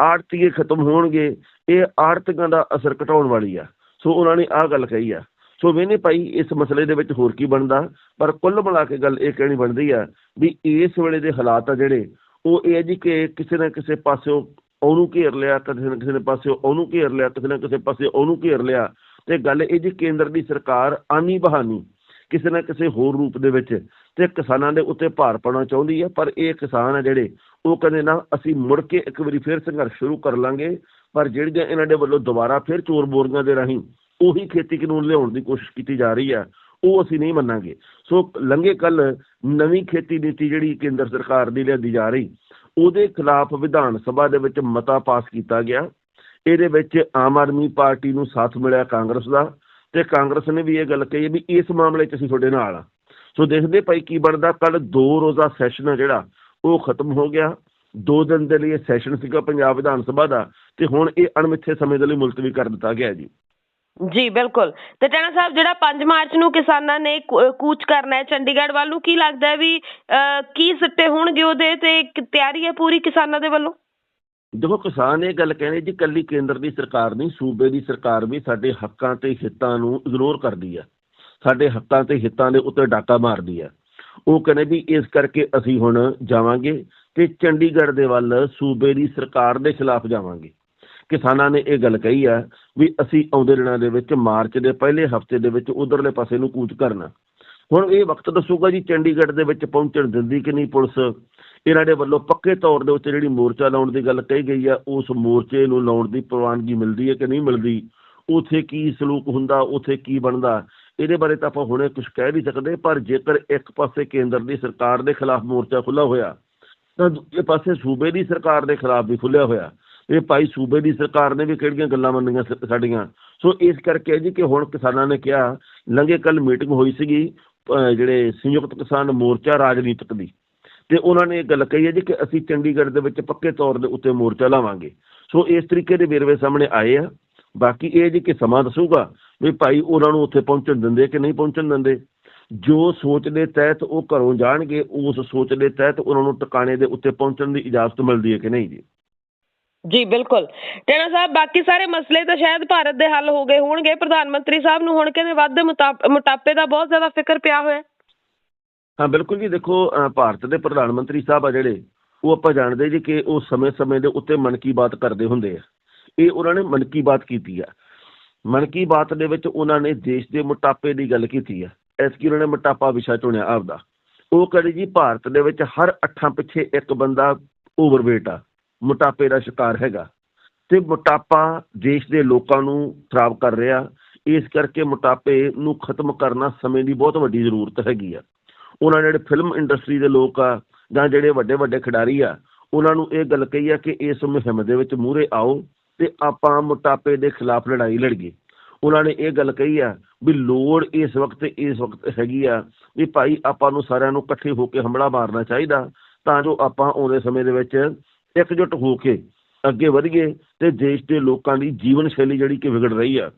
ਆੜਤੀਏ ਖਤਮ ਹੋਣਗੇ ਇਹ ਆੜਤੀਆਂ ਦਾ ਅਸਰ ਘਟਾਉਣ ਵਾਲੀ ਆ। ਸੋ ਉਹਨਾਂ ਨੇ ਆਹ ਗੱਲ ਕਹੀ ਆ। ਸੋ ਮੈਨੇ ਭਾਈ, ਇਸ ਮਸਲੇ ਦੇ ਵਿੱਚ ਹੋਰ ਕੀ ਬਣਦਾ? ਪਰ ਕੁੱਲ ਮਿਲਾ ਕੇ ਗੱਲ ਇਹ ਕਹਿਣੀ ਬਣਦੀ ਆ ਵੀ ਇਸ ਵੇਲੇ ਦੇ ਹਾਲਾਤ ਆ ਜਿਹੜੇ, ਉਹ ਇਹ ਜੀ ਕਿ ਕਿਸੇ ਨਾ ਕਿਸੇ ਪਾਸਿਓਂ ਉਹਨੂੰ ਘੇਰ ਲਿਆ ਕਿਸੇ ਨਾ ਕਿਸੇ ਪਾਸੇ ਉਹਨੂੰ ਘੇਰ ਲਿਆ ਕਿਸੇ ਨਾ ਕਿਸੇ ਪਾਸੇ ਉਹਨੂੰ ਘੇਰ ਲਿਆ। ਤੇ ਗੱਲ ਇਹ ਜੀ ਕੇਂਦਰ ਦੀ ਸਰਕਾਰ ਆਨੀ ਬਹਾਨੀ ਕਿਸੇ ਨਾ ਕਿਸੇ ਹੋਰ ਰੂਪ ਦੇ ਵਿੱਚ ਤੇ ਕਿਸਾਨਾਂ ਦੇ ਉੱਤੇ ਭਾਰ ਪਾਉਣਾ ਚਾਹੁੰਦੀ ਹੈ ਪਰ ਇਹ ਕਿਸਾਨ ਆ ਜਿਹੜੇ, ਉਹ ਕਹਿੰਦੇ ਨਾ, ਅਸੀਂ ਮੁੜ ਕੇ ਇੱਕ ਵਾਰੀ ਫਿਰ ਸੰਘਰਸ਼ ਸ਼ੁਰੂ ਕਰ ਲਾਂਗੇ, ਪਰ ਜਿਹੜੀਆਂ ਇਹਨਾਂ ਦੇ ਵੱਲੋਂ ਦੁਬਾਰਾ ਫਿਰ ਚੋਰ ਬੋਰੀਆਂ ਦੇ ਰਾਹੀਂ ਉਹੀ ਖੇਤੀ ਕਾਨੂੰਨ ਲਿਆਉਣ ਦੀ ਕੋਸ਼ਿਸ਼ ਕੀਤੀ ਜਾ ਰਹੀ ਹੈ, ਉਹ ਅਸੀਂ ਨਹੀਂ ਮੰਨਾਂਗੇ। ਸੋ ਲੰਘੇ ਕੱਲ ਨਵੀਂ ਖੇਤੀ ਨੀਤੀ ਜਿਹੜੀ ਕੇਂਦਰ ਸਰਕਾਰ ਦੀ ਲਿਆਂਦੀ ਜਾ ਰਹੀ, ਉਹਦੇ ਖਿਲਾਫ ਵਿਧਾਨ ਸਭਾ ਦੇ ਵਿੱਚ ਮਤਾ ਪਾਸ ਕੀਤਾ ਗਿਆ। ਇਹਦੇ ਵਿੱਚ ਆਮ ਆਦਮੀ ਪਾਰਟੀ ਨੂੰ ਸਾਥ ਮਿਲਿਆ ਕਾਂਗਰਸ ਦਾ ਤੇ ਕਾਂਗਰਸ ਨੇ ਵੀ ਇਹ ਗੱਲ ਕਹੀ ਹੈ ਵੀ ਇਸ ਮਾਮਲੇ 'ਚ ਅਸੀਂ ਤੁਹਾਡੇ ਨਾਲ ਆ ਸੋ ਦੇਖਦੇ ਭਾਈ ਕੀ ਬਣਦਾ ਕੱਲ ਦੋ ਰੋਜ਼ਾ ਸੈਸ਼ਨ ਆ ਜਿਹੜਾ, ਉਹ ਖਤਮ ਹੋ ਗਿਆ। ਦੋ ਦਿਨ ਦੇ ਲਈ ਇਹ ਸੈਸ਼ਨ ਸੀਗਾ ਪੰਜਾਬ ਵਿਧਾਨ ਸਭਾ ਦਾ ਤੇ ਹੁਣ ਇਹ ਅਣਮਿੱਥੇ ਸਮੇਂ ਦੇ ਲਈ ਮੁਲਤਵੀ ਕਰ ਦਿੱਤਾ ਗਿਆ ਜੀ। ਜੀ ਬਿਲਕੁਲ। ਤੇ ਟੈਣਾ ਸਾਹਿਬ ਜਿਹੜਾ 5 ਮਾਰਚ ਨੂੰ ਕਿਸਾਨਾਂ ਨੇ ਕੂ- ਕੂਚ ਕਰਨਾ ਹੈ ਚੰਡੀਗੜ੍ਹ ਵੱਲ ਨੂੰ ਕੀ ਲੱਗਦਾ ਹੈ ਵੀ ਅਹ, ਕੀ ਸਿੱਟੇ ਹੋਣਗੇ ਉਹਦੇ ਤੇ ਇੱਕ ਤਿਆਰੀ ਹੈ ਪੂਰੀ ਕਿਸਾਨਾਂ ਦੇ ਵੱਲੋਂ? ਦੇਖੋ ਕਿਸਾਨ ਇਹ ਗੱਲ ਕਹਿੰਦੇ ਜੀ ਕੱਲੀ ਕੇਂਦਰ ਦੀ ਸਰਕਾਰ ਨਹੀਂ ਸੂਬੇ ਦੀ ਸਰਕਾਰ ਵੀ ਸਾਡੇ ਹੱਕਾਂ ਤੇ ਹਿੱਤਾਂ ਨੂੰ ਇਗਨੋਰ ਕਰਦੀ ਆ ਸਾਡੇ ਹੱਕਾਂ ਤੇ ਹਿੱਤਾਂ ਦੇ ਉੱਤੇ ਡਾਕਾ ਮਾਰਦੀ ਆ ਉਹ ਕਹਿੰਦੇ ਵੀ ਇਸ ਕਰਕੇ ਅਸੀਂ ਹੁਣ ਜਾਵਾਂਗੇ ਤੇ ਚੰਡੀਗੜ੍ਹ ਦੇ ਵੱਲ ਸੂਬੇ ਦੀ ਸਰਕਾਰ ਦੇ ਖਿਲਾਫ ਜਾਵਾਂਗੇ। ਕਿਸਾਨਾਂ ਨੇ ਇਹ ਗੱਲ ਕਹੀ ਆ ਵੀ ਅਸੀਂ ਆਉਂਦੇ ਦਿਨਾਂ ਦੇ ਵਿੱਚ ਮਾਰਚ ਦੇ ਪਹਿਲੇ ਹਫ਼ਤੇ ਦੇ ਵਿੱਚ ਉਧਰਲੇ ਪਾਸੇ ਨੂੰ ਕੂਚ ਕਰਨਾ। ਹੁਣ ਇਹ ਵਕਤ ਦੱਸੂਗਾ ਜੀ ਚੰਡੀਗੜ੍ਹ ਦੇ ਵਿੱਚ ਪਹੁੰਚਣ ਦਿੰਦੀ ਕਿ ਨਹੀਂ ਪੁਲਿਸ। ਇਹਨਾਂ ਦੇ ਵੱਲੋਂ ਪੱਕੇ ਤੌਰ ਦੇ ਉੱਤੇ ਜਿਹੜੀ ਮੋਰਚਾ ਲਾਉਣ ਦੀ ਗੱਲ ਕਹੀ ਗਈ ਆ ਉਸ ਮੋਰਚੇ ਨੂੰ ਲਾਉਣ ਦੀ ਪ੍ਰਵਾਨਗੀ ਮਿਲਦੀ ਹੈ ਕਿ ਨਹੀਂ ਮਿਲਦੀ? ਉਥੇ ਕੀ ਸਲੂਕ ਹੁੰਦਾ, ਉਥੇ ਕੀ ਬਣਦਾ? ਇਹਦੇ ਬਾਰੇ ਤਾਂ ਆਪਾਂ ਹੁਣੇ ਕੁਝ ਕਹਿ ਨਹੀਂ ਸਕਦੇ, ਪਰ ਜੇਕਰ ਇੱਕ ਪਾਸੇ ਕੇਂਦਰ ਦੀ ਸਰਕਾਰ ਦੇ ਖਿਲਾਫ ਮੋਰਚਾ ਖੁੱਲਾ ਹੋਇਆ, ਤਾਂ ਦੂਜੇ ਪਾਸੇ ਸੂਬੇ ਦੀ ਸਰਕਾਰ ਦੇ ਖਿਲਾਫ ਵੀ ਖੁੱਲਿਆ ਹੋਇਆ। ਇਹ ਭਾਈ ਸੂਬੇ ਦੀ ਸਰਕਾਰ ਨੇ ਵੀ ਕਿਹੜੀਆਂ ਗੱਲਾਂ ਮੰਨੀਆਂ ਸ- ਸਾਡੀਆਂ? ਸੋ ਇਸ ਕਰਕੇ ਜੀ ਕਿ ਹੁਣ ਕਿਸਾਨਾਂ ਨੇ ਕਿਹਾ, ਲੰਘੇ ਕੱਲ ਮੀਟਿੰਗ ਹੋਈ ਸੀਗੀ ਜਿਹੜੇ ਸੰਯੁਕਤ ਕਿਸਾਨ ਮੋਰਚਾ ਰਾਜਨੀਤਿਕ ਦੀ। ਤੇ ਉਹਨਾਂ ਨੇ ਇਹ ਗੱਲ ਕਹੀ ਹੈ ਜੀ ਕਿ ਅਸੀਂ ਚੰਡੀਗੜ੍ਹ ਦੇ ਵਿੱਚ ਪੱਕੇ ਤੌਰ ਦੇ ਉੱਤੇ ਮੋਰਚਾ ਲਾਵਾਂਗੇ। ਸੋ ਇਸ ਤਰੀਕੇ ਦੇ ਵੇਰਵੇ ਸਾਹਮਣੇ ਆਏ ਆ। ਬਾਕੀ ਇਹ ਜੀ ਕਿ ਸਮਾਂ ਦੱਸੂਗਾ ਵੀ ਭਾਈ ਉਹਨਾਂ ਨੂੰ ਉੱਥੇ ਪਹੁੰਚਣ ਦਿੰਦੇ ਕਿ ਨਹੀਂ ਪਹੁੰਚਣ ਦਿੰਦੇ। ਜੋ ਸੋਚ ਦੇ ਤਹਿਤ ਉਹ ਘਰੋਂ ਜਾਣਗੇ, ਉਸ ਸੋਚ ਦੇ ਤਹਿਤ ਉਹਨਾਂ ਨੂੰ ਟਿਕਾਣੇ ਦੇ ਉੱਤੇ ਪਹੁੰਚਣ ਦੀ ਇਜਾਜ਼ਤ ਮਿਲਦੀ ਹੈ ਕਿ ਨਹੀਂ ਜੀ? ਜੀ, ਬਿਲਕੁਲ। ਟੈਣਾ ਸਾਹਿਬ, ਬਾਕੀ ਸਾਰੇ ਮਸਲੇ ਤਾਂ ਸ਼ਾਇਦ ਭਾਰਤ ਦੇ ਹੱਲ ਹੋ ਗਏ ਹੋਣਗੇ। ਪ੍ਰਧਾਨ ਮੰਤਰੀ ਸਾਹਿਬ ਨੂੰ ਹੁਣ ਕਹਿੰਦੇ ਵੱਧ ਮੋਟਾਪੇ ਦਾ ਬਹੁਤ ਜ਼ਿਆਦਾ ਫਿਕਰ ਪਿਆ ਹੋਇਆ। ਹਾਂ, ਬਿਲਕੁਲ ਜੀ। ਦੇਖੋ ਭਾਰਤ ਦੇ ਪ੍ਰਧਾਨ ਮੰਤਰੀ ਸਾਹਿਬ ਆ ਜਿਹੜੇ, ਉਹ ਆਪਾਂ ਜਾਣਦੇ ਜੀ ਕਿ ਉਹ ਸਮੇਂ-ਸਮੇਂ ਦੇ ਉੱਤੇ ਮਨ ਕੀ ਬਾਤ ਕਰਦੇ ਹੁੰਦੇ ਆ। ਇਹ ਉਹਨਾਂ ਨੇ ਮਨ ਕੀ ਬਾਤ ਕੀਤੀ ਆ। ਮਨ ਕੀ ਬਾਤ ਦੇ ਵਿੱਚ ਉਹਨਾਂ ਨੇ ਦੇਸ਼ ਦੇ ਮੋਟਾਪੇ ਦੀ ਗੱਲ ਕੀਤੀ ਆ। ਐਸਕੀ ਉਹਨਾਂ ਨੇ ਮੋਟਾਪਾ ਵਿਸ਼ਾ ਚੁਣਿਆ ਆਪਦਾ। ਉਹ ਕਹਿੰਦੇ ਜੀ, ਭਾਰਤ ਦੇ ਵਿੱਚ ਹਰ ਅੱਠਾਂ ਪਿੱਛੇ ਇੱਕ ਬੰਦਾ ਓਵਰਵੇਟ ਆ। ਮੋਟਾਪੇ ਦਾ ਸ਼ਿਕਾਰ ਹੈਗਾ। ਤੇ ਮੋਟਾਪਾ ਦੇਸ਼ ਦੇ ਲੋਕਾਂ ਨੂੰ ਖਰਾਬ ਕਰ ਰਿਹਾ। ਇਸ ਕਰਕੇ ਮੋਟਾਪੇ ਨੂੰ ਖਤਮ ਕਰਨਾ ਸਮੇਂ ਦੀ ਬਹੁਤ ਵੱਡੀ ਜ਼ਰੂਰਤ ਹੈਗੀ ਆ। ਉਹਨਾਂ ਨੇ ਜਿਹੜੇ ਫਿਲਮ ਇੰਡਸਟਰੀ ਦੇ ਲੋਕ ਆ ਜਾਂ ਜਿਹੜੇ ਵੱਡੇ ਵੱਡੇ ਖਿਡਾਰੀ ਆ, ਉਹਨਾਂ ਨੂੰ ਇਹ ਗੱਲ ਕਹੀ ਆ ਕਿ ਇਸ ਮੁਹਿੰਮ ਦੇ ਵਿੱਚ ਮੂਹਰੇ ਆਓ ਤੇ ਆਪਾਂ ਮੋਟਾਪੇ ਦੇ ਖਿਲਾਫ ਲੜਾਈ ਲੜੀਏ। ਉਹਨਾਂ ਨੇ ਇਹ ਗੱਲ ਕਹੀ ਆ ਵੀ ਲੋੜ ਇਸ ਵਕਤ ਇਸ ਵਕਤ ਹੈਗੀ ਆ ਵੀ ਭਾਈ ਆਪਾਂ ਨੂੰ ਸਾਰਿਆਂ ਨੂੰ ਇਕੱਠੇ ਹੋ ਕੇ ਹਮਲਾ ਮਾਰਨਾ ਚਾਹੀਦਾ ਤਾਂ ਜੋ ਆਪਾਂ ਆਉਂਦੇ ਸਮੇਂ ਦੇ ਵਿੱਚ ਇਕਜੁੱਟ ਹੋ ਕੇ ਅੱਗੇ ਵਧੀਏ ਤੇ ਦੇਸ਼ ਦੇ ਲੋਕਾਂ ਦੀ ਜੀਵਨ ਸ਼ੈਲੀ ਜਿਹੜੀ ਕਿ ਵਿਗੜ ਰਹੀ ਆ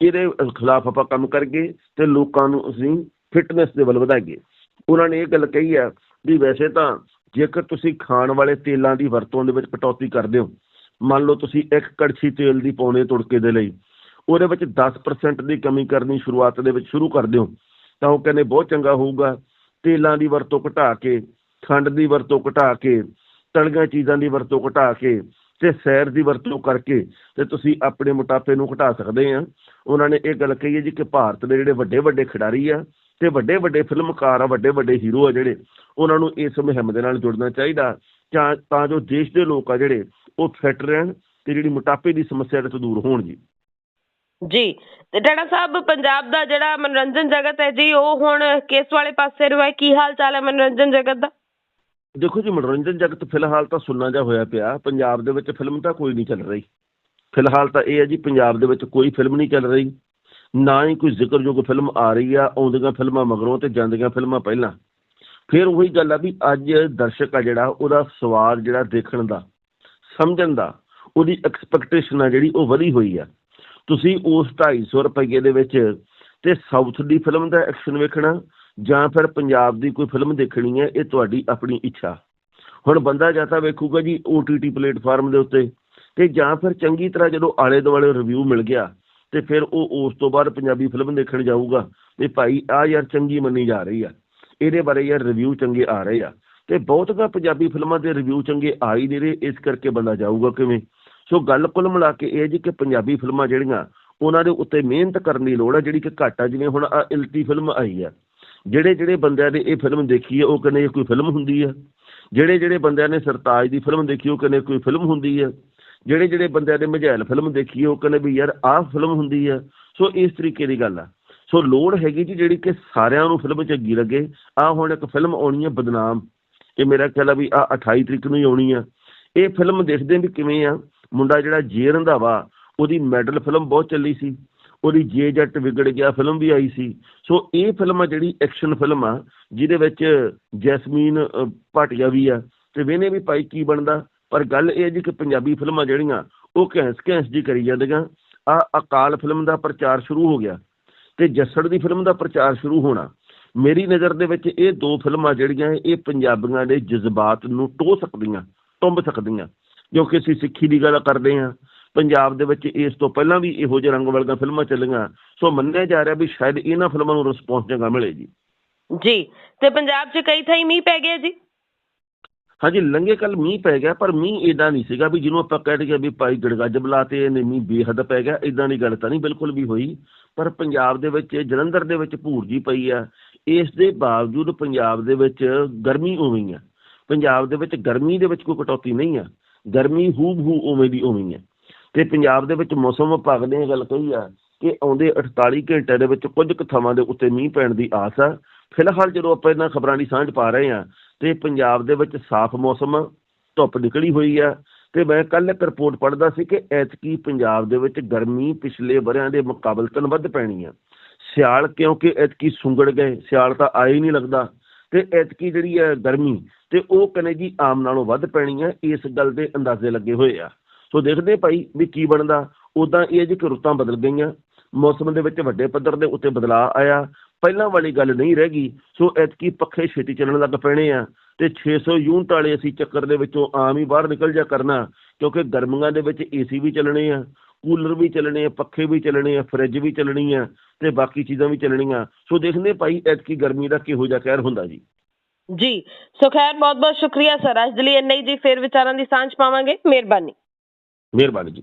ਇਹਦੇ ਖਿਲਾਫ ਆਪਾਂ ਕੰਮ ਕਰਗੇ ਤੇ ਲੋਕਾਂ ਨੂੰ ਅਸੀਂ ਫਿਟਨੈਸ ਦੇ ਵੱਲ ਵਧਾਈਏ ਉਹਨਾਂ ਨੇ ਇਹ ਗੱਲ ਕਹੀ ਆ ਵੀ ਵੈਸੇ ਤਾਂ ਜੇਕਰ ਤੁਸੀਂ ਖਾਣ ਵਾਲੇ ਤੇਲਾਂ ਦੀ ਵਰਤੋਂ ਦੇ ਵਿੱਚ ਕਟੌਤੀ ਕਰਦੇ ਹੋ ਮੰਨ ਲਓ ਤੁਸੀਂ ਇੱਕ ਕੜਛੀ ਤੇਲ ਦੀ ਪਾਉਣੇ ਤੁੜਕੇ ਦੇ ਲਈ ਉਹਦੇ ਵਿੱਚ 10% ਦੀ ਕਮੀ ਕਰਨੀ ਸ਼ੁਰੂਆਤ ਦੇ ਵਿੱਚ ਸ਼ੁਰੂ ਕਰ ਦਿਓ ਤਾਂ ਉਹ ਕਹਿੰਦੇ ਬਹੁਤ ਚੰਗਾ ਹੋਊਗਾ ਤੇਲਾਂ ਦੀ ਵਰਤੋਂ ਘਟਾ ਕੇ ਖੰਡ ਦੀ ਵਰਤੋਂ ਘਟਾ ਕੇ ਤਲੀਆਂ ਚੀਜ਼ਾਂ ਦੀ ਵਰਤੋਂ ਘਟਾ ਕੇ ਤੇ ਸੈਰ ਦੀ ਵਰਤੋਂ ਕਰਕੇ ਤੇ ਤੁਸੀਂ ਆਪਣੇ ਮੋਟਾਪੇ ਨੂੰ ਘਟਾ ਸਕਦੇ ਆ। ਉਹਨਾਂ ਨੇ ਇਹ ਗੱਲ ਕਹੀ ਹੈ ਜੀ ਕਿ ਭਾਰਤ ਦੇ ਜਿਹੜੇ ਵੱਡੇ ਵੱਡੇ ਖਿਡਾਰੀ ਆ ਤੇ ਵੱਡੇ ਵੱਡੇ ਫਿਲਮਕਾਰ ਆ ਵੱਡੇ ਵੱਡੇ ਹੀਰੋ ਆ ਜਿਹੜੇ, ਉਹਨਾਂ ਨੂੰ ਇਸ ਮੁਹਿੰਮ ਦੇ ਨਾਲ ਜੁੜਨਾ ਚਾਹੀਦਾ। ਤਾਂ ਜੋ ਦੇਸ਼ ਦੇ ਲੋਕ ਆ ਜਿਹੜੇ, ਉਹ ਫਿੱਟ ਰਹਿਣ ਤੇ ਜਿਹੜੀ ਮੋਟਾਪੇ ਦੀ ਸਮੱਸਿਆ ਤੋਂ ਦੂਰ ਹੋਣ ਜੀ। ਜੀ, ਤੇ ਟੈਣਾ ਸਾਹਿਬ, ਪੰਜਾਬ ਦਾ ਜਿਹੜਾ ਮਨੋਰੰਜਨ ਜਗਤ ਹੈ ਜੀ, ਉਹ ਹੁਣ ਕਿਸ ਵਾਲੇ ਪਾਸੇ ਰਿਹਾ ਕੀ ਹਾਲ ਚਾਲ ਹੈ ਮਨੋਰੰਜਨ ਜਗਤ ਦਾ? ਦੇਖੋ ਜੀ ਮਨੋਰੰਜਨ ਜਗਤ ਫਿਲਹਾਲ ਤਾਂ ਸੁੰਨਾ ਜਿਹਾ ਹੋਇਆ ਪਿਆ, ਪੰਜਾਬ ਦੇ ਵਿੱਚ ਫਿਲਮ ਤਾਂ ਕੋਈ ਨਹੀਂ ਚੱਲ ਰਹੀ। ਫਿਲਹਾਲ ਤਾਂ ਇਹ ਹੈ ਜੀ ਪੰਜਾਬ ਦੇ ਵਿੱਚ ਕੋਈ ਫਿਲਮ ਨਹੀਂ ਚੱਲ ਰਹੀ, ਨਾ ਹੀ ਕੋਈ ਜ਼ਿਕਰਯੋਗ ਫਿਲਮ ਆ ਰਹੀ ਆ, ਆਉਂਦੀਆਂ ਫਿਲਮਾਂ ਮਗਰੋਂ ਤੇ ਜਾਂਦੀਆਂ ਫਿਲਮਾਂ ਪਹਿਲਾਂ। ਫਿਰ ਉਹੀ ਗੱਲ ਆ ਵੀ ਅੱਜ ਦਰਸ਼ਕ ਆ ਜਿਹੜਾ, ਉਹਦਾ ਸਵਾਦ ਜਿਹੜਾ ਦੇਖਣ ਦਾ, ਸਮਝਣ ਦਾ, ਉਹਦੀ ਐਕਸਪੈਕਟੇਸ਼ਨ ਆ ਜਿਹੜੀ ਉਹ ਵਧੀ ਹੋਈ ਆ। ਤੁਸੀਂ ਉਸ 250 ਰੁਪਏ ਦੇ ਵਿੱਚ ਤੇ ਸਾਊਥ ਦੀ ਫਿਲਮ ਦਾ ਐਕਸ਼ਨ ਵੇਖਣਾ ਜਾਂ ਫਿਰ ਪੰਜਾਬ ਦੀ ਕੋਈ ਫਿਲਮ ਦੇਖਣੀ ਹੈ, ਇਹ ਤੁਹਾਡੀ ਆਪਣੀ ਇੱਛਾ। ਹੁਣ ਬੰਦਾ ਜਾਂ ਤਾਂ ਵੇਖੂਗਾ ਜੀ OTT ਪਲੇਟਫਾਰਮ ਦੇ ਉੱਤੇ ਤੇ ਜਾਂ ਫਿਰ ਚੰਗੀ ਤਰ੍ਹਾਂ ਜਦੋਂ ਆਲੇ ਦੁਆਲੇ ਰਿਵਿਊ ਮਿਲ ਗਿਆ ਤੇ ਫਿਰ ਉਹ ਉਸ ਤੋਂ ਬਾਅਦ ਪੰਜਾਬੀ ਫਿਲਮ ਦੇਖਣ ਜਾਊਗਾ ਤੇ ਭਾਈ ਆ ਯਾਰ ਚੰਗੀ ਮੰਨੀ ਜਾ ਰਹੀ ਆ। ਇਹਦੇ ਬਾਰੇ ਯਾਰ ਰਿਵਿਊ ਚੰਗੇ ਆ ਰਹੇ ਆ। ਤੇ ਬਹੁਤੀਆਂ ਪੰਜਾਬੀ ਫਿਲਮਾਂ ਦੇ ਰਿਵਿਊ ਚੰਗੇ ਆ ਹੀ ਨਹੀਂ ਰਹੇ, ਇਸ ਕਰਕੇ ਬੰਦਾ ਜਾਊਗਾ ਕਿਵੇਂ? ਸੋ ਗੱਲ ਕੁੱਲ ਮਿਲਾ ਕੇ ਇਹ ਜੀ ਕਿ ਪੰਜਾਬੀ ਫਿਲਮਾਂ ਜਿਹੜੀਆਂ, ਉਹਨਾਂ ਦੇ ਉੱਤੇ ਮਿਹਨਤ ਕਰਨ ਦੀ ਲੋੜ ਹੈ ਜਿਹੜੀ ਕਿ ਘੱਟ ਆ ਜਿਵੇਂ ਹੁਣ ਆ ਇਲਤੀ ਫਿਲਮ ਆਈ ਆ। ਜਿਹੜੇ ਜਿਹੜੇ ਬੰਦਿਆਂ ਨੇ ਇਹ ਫਿਲਮ ਦੇਖੀ ਹੈ, ਉਹ ਕਹਿੰਦੇ ਇਹ ਕੋਈ ਫਿਲਮ ਹੁੰਦੀ ਹੈ। ਜਿਹੜੇ ਜਿਹੜੇ ਬੰਦਿਆਂ ਨੇ ਸਰਤਾਜ ਦੀ ਫਿਲਮ ਦੇਖੀ, ਉਹ ਕਹਿੰਦੇ ਕੋਈ ਫਿਲਮ ਹੁੰਦੀ ਹੈ। ਜਿਹੜੇ ਜਿਹੜੇ ਬੰਦਿਆਂ ਨੇ ਮਝੈਲ ਫਿਲਮ ਦੇਖੀ ਹੈ, ਉਹ ਕਹਿੰਦੇ ਵੀ ਯਾਰ ਆਹ ਫਿਲਮ ਹੁੰਦੀ ਹੈ। ਸੋ ਇਸ ਤਰੀਕੇ ਦੀ ਗੱਲ ਆ। ਸੋ ਲੋੜ ਹੈਗੀ ਜੀ ਜਿਹੜੀ ਕਿ ਸਾਰਿਆਂ ਨੂੰ ਫਿਲਮ ਚ ਅੱਗੀ ਲੱਗੇ। ਆ ਹੁਣ ਇੱਕ ਫਿਲਮ ਆਉਣੀ ਹੈ ਬਦਨਾਮ। ਇਹ ਮੇਰਾ ਖਿਆਲ ਆ ਵੀ ਆ 28 ਤਰੀਕ ਨੂੰ ਹੀ ਆਉਣੀ ਆ। ਇਹ ਫਿਲਮ ਦੇਖਦੇ ਵੀ ਕਿਵੇਂ ਆ। ਮੁੰਡਾ ਜਿਹੜਾ ਜੇ ਰੰਧਾਵਾ, ਉਹਦੀ ਮੈਡਲ ਫਿਲਮ ਬਹੁਤ ਚੱਲੀ ਸੀ। ਉਹਦੀ ਜੇ ਜੱਟ ਵਿਗੜ ਗਿਆ ਫਿਲਮ ਵੀ ਆਈ ਸੀ। ਸੋ ਇਹ ਫਿਲਮ ਆ ਜਿਹੜੀ ਐਕਸ਼ਨ ਫਿਲਮ ਆ, ਜਿਹਦੇ ਵਿੱਚ ਜੈਸਮੀਨ ਭਾਟੀਆ ਵੀ ਆ ਤੇ ਵੇਨੇ ਵੀ ਭਾਈ ਕੀ ਬਣਦਾ? ਪਰ ਗੱਲ ਇਹ ਹੈ ਜੀ ਕਿ ਪੰਜਾਬੀ ਫਿਲਮਾਂ ਜਿਹੜੀਆਂ, ਉਹ ਘੈਂਸ ਘੈਂਸ ਜੀ ਕਰੀ ਜਾਂਦੀਆਂ। ਆ ਅਕਾਲ ਫਿਲਮ ਦਾ ਪ੍ਰਚਾਰ ਸ਼ੁਰੂ ਹੋ ਗਿਆ ਤੇ ਜੱਸੜ ਦੀ ਫਿਲਮ ਦਾ ਪ੍ਰਚਾਰ ਸ਼ੁਰੂ ਹੋਣਾ। ਮੇਰੀ ਨਜ਼ਰ ਦੇ ਵਿੱਚ ਇਹ ਦੋ ਫਿਲਮਾਂ ਜਿਹੜੀਆਂ ਇਹ ਪੰਜਾਬੀਆਂ ਦੇ ਜਜ਼ਬਾਤ ਨੂੰ ਟੋ ਸਕਦੀਆਂ, ਟੁੰਬ ਸਕਦੀਆਂ। ਕਿਉਂਕਿ ਅਸੀਂ ਸਿੱਖੀ ਦੀ ਗੱਲ ਕਰਦੇ ਹਾਂ ਪੰਜਾਬ ਦੇ ਵਿੱਚ ਇਸ ਤੋਂ ਪਹਿਲਾਂ ਵੀ ਇਹੋ ਜਿਹੇ ਰੰਗ ਵਰਗਾ ਫਿਲਮਾਂ ਚੱਲੀਆਂ। ਸੋ ਮੰਨਿਆ ਜਾ ਰਿਹਾ ਵੀ ਸ਼ਾਇਦ ਇਹਨਾਂ ਫਿਲਮਾਂ ਨੂੰ ਰਿਸਪੌਂਸ ਚੰਗਾ ਮਿਲੇ ਜੀ। ਜੀ ਤੇ ਪੰਜਾਬ 'ਚ ਕਈ ਥਾਈਂ ਮੀਂਹ ਪੈ ਗਿਆ ਜੀ? ਹਾਂਜੀ ਲੰਗੇ ਕੱਲ ਮੀਂਹ ਪੈ ਗਿਆ ਪਰ ਮੀਂਹ ਏਦਾਂ ਨਹੀਂ ਸੀਗਾ ਵੀ ਜਿਹਨੂੰ ਆਪਾਂ ਕਹਿ ਦਈਏ ਵੀ ਭਾਈ ਗੜਗੱਜ ਬੁਲਾਤੇ ਇਹਨੇ ਮੀਂਹ ਬੇਹੱਦ ਪੈ ਗਿਆ ਏਦਾਂ ਦੀ ਗੱਲ ਤਾਂ ਨਹੀਂ ਬਿਲਕੁਲ ਵੀ ਹੋਈ। ਪਰ ਪੰਜਾਬ ਦੇ ਵਿੱਚ ਜਲੰਧਰ ਦੇ ਵਿੱਚ ਭੂਰ ਜੀ ਪਈ ਆ। ਇਸ ਦੇ ਬਾਵਜੂਦ ਪੰਜਾਬ ਦੇ ਵਿੱਚ ਗਰਮੀ ਉਵੇਂ ਆ। ਪੰਜਾਬ ਦੇ ਵਿੱਚ ਗਰਮੀ ਦੇ ਵਿੱਚ ਕੋਈ ਕਟੌਤੀ ਨਹੀਂ ਆ। ਗਰਮੀ ਹੂਬ ਹੂ ਉਵੇਂ ਦੀ ਉਵੇਂ ਹੀ ਆ। ਤੇ ਪੰਜਾਬ ਦੇ ਵਿੱਚ ਮੌਸਮ ਵਿਭਾਗ ਨੇ ਇਹ ਗੱਲ ਕਹੀ ਆ ਕਿ ਆਉਂਦੇ 48 ਘੰਟਿਆਂ ਦੇ ਵਿੱਚ ਕੁਝ ਕੁ ਥਾਵਾਂ ਦੇ ਉੱਤੇ ਮੀਂਹ ਪੈਣ ਦੀ ਆਸ ਆ। ਫਿਲਹਾਲ ਜਦੋਂ ਆਪਾਂ ਇਹਨਾਂ ਖਬਰਾਂ ਦੀ ਸਾਂਝ ਪਾ ਰਹੇ ਆ, ਤੇ ਪੰਜਾਬ ਦੇ ਵਿੱਚ ਸਾਫ਼ ਮੌਸਮ ਧੁੱਪ ਨਿਕਲੀ ਹੋਈ ਆ। ਤੇ ਮੈਂ ਕੱਲ ਇੱਕ ਰਿਪੋਰਟ ਪੜ੍ਹਦਾ ਸੀ ਕਿ ਐਤਕੀ ਪੰਜਾਬ ਦੇ ਵਿੱਚ ਗਰਮੀ ਪਿਛਲੇ ਵਰਿਆਂ ਦੇ ਮੁਕਾਬਲਤਨ ਵੱਧ ਪੈਣੀ ਆ। ਸਿਆਲ ਕਿਉਂਕਿ ਐਤਕੀ ਸੁੰਗੜ ਗਏ, ਸਿਆਲ ਤਾਂ ਆਏ ਹੀ ਨਹੀਂ ਲੱਗਦਾ। ਤੇ ਐਤਕੀ ਜਿਹੜੀ ਹੈ ਗਰਮੀ, ਤੇ ਉਹ ਕਨੇ ਜੀ ਆਮ ਨਾਲੋਂ ਵੱਧ ਪੈਣੀ ਹੈ ਇਸ ਗੱਲ ਦੇ ਅੰਦਾਜ਼ੇ ਲੱਗੇ ਹੋਏ ਆ। ਸੋ ਦੇਖਦੇ ਭਾਈ ਵੀ ਕੀ ਬਣਦਾ। ਉਦਾਂ ਇਹ ਜੀ ਕਿ ਰੁੱਤਾਂ ਬਦਲ ਗਈਆਂ। ਮੌਸਮ ਦੇ ਵਿੱਚ ਵੱਡੇ ਪੱਧਰ ਦੇ ਉੱਤੇ ਬਦਲਾਅ ਆਇਆ। ਪਹਿਲਾਂ ਵਾਲੀ ਗੱਲ ਨਹੀਂ ਰਹਿ ਗਈ। ਸੋ ਐਤਕੀ ਪੱਖੇ ਛੇਤੀ ਚੱਲਣ ਲੱਗ ਪੈਣੇ ਆ। ਤੇ 600 ਯੂਨਿਟ ਵਾਲੇ ਅਸੀਂ ਚੱਕਰ ਦੇ ਵਿੱਚੋਂ ਆਮ ਹੀ ਬਾਹਰ ਨਿਕਲ ਜਾ ਕਰਨਾ। ਕਿਉਂਕਿ ਗਰਮੀਆਂ ਦੇ ਵਿੱਚ ਏਸੀ ਵੀ ਚੱਲਣੇ ਆ, ਕੂਲਰ ਵੀ ਚੱਲਣੇ ਆ, ਪੱਖੇ ਵੀ ਚੱਲਣੇ ਆ, ਫਰਿੱਜ ਵੀ ਚੱਲਣੀ ਆ ਤੇ ਬਾਕੀ ਚੀਜ਼ਾਂ ਵੀ ਚੱਲਣੀਆਂ। ਸੋ ਦੇਖਦੇ ਭਾਈ ਐਤਕੀ ਗਰਮੀ ਦਾ ਕਿਹੋ ਜਿਹਾ ਕਹਿਰ ਹੁੰਦਾ ਜੀ। ਜੀ, ਸੋ ਖੈਰ ਬਹੁਤ ਬਹੁਤ ਸ਼ੁਕਰੀਆ ਸਰ। ਅੱਜ ਦੇ ਲਈ ਇੰਨਾ ਹੀ ਜੀ। ਫਿਰ ਵਿਚਾਰਾਂ ਦੀ ਸਾਂਝ ਪਾਵਾਂਗੇ। ਮਿਹਰਬਾਨੀ। ਮਿਹਰਬਾਨੀ ਜੀ